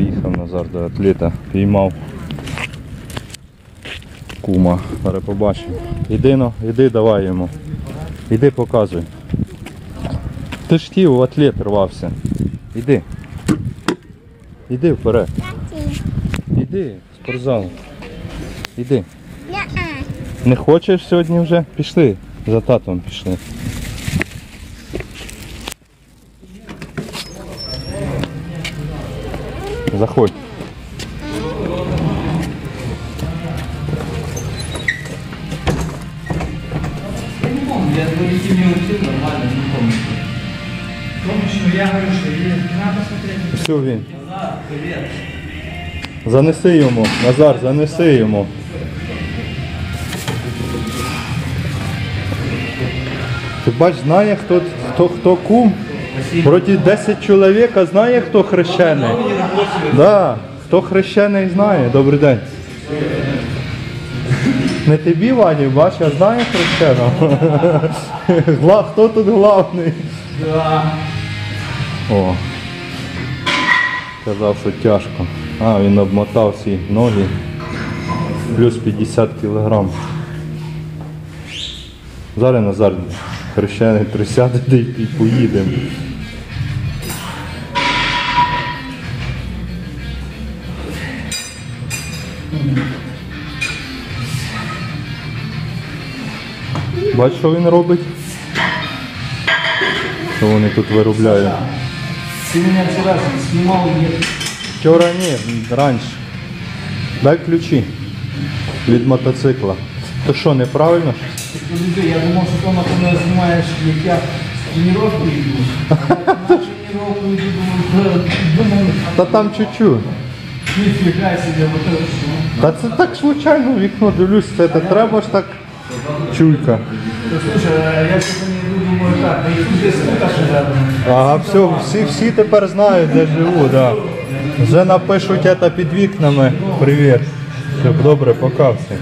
Приїхав Назар до атлета, піймав кума. Зараз побачимо. Іди ну, іди, давай йому. Іди показуй. Ти ж хотів в атлет рвався. Іди. Іди вперед. Іди в спортзал. Іди. Не хочеш сьогодні вже? Пішли. За татом пішли. Заходь. Я говорите, мне учил нормально, не помню. Помнишь, ну я говорю, что я надо смотреть. Все він. Да, привет. Занеси йому. Назар, занеси йому. Ти бач, знає, хто, хто, хто кум. Вроді 10 чоловік, а знає, хто хрещений. Да, хто хрещений знає. Добрий день. Не тобі, Вані, бач, а знає хрещеного. Хто тут главний? О. Казав, що тяжко. А, він обмотав всі ноги. Плюс 50 кілограм. Зараз Назар хрещений присяде де й поїдемо. Бач, що він робить? Що вони тут виробляють? Ты меня вчера снимал нет. Вчора ні, раніше. Дай ключі від мотоцикла. То що, неправильно? Подожди, я думал, что ты например, снимаешь, как я тренировку иду. А На тренировку иду, думаю, Та там чуть-чуть. нифига себе, вот это что. Та це так случайно в вікно дивлюсь, це, це треба ж так чуйка. Слушай, я не иду, думаю, так, и тут здесь сколько рядом. Ага, все, всі, всі тепер знають, де живу, да. Вже напишуть це під вікнами. Привіт. Все, добре, пока всім.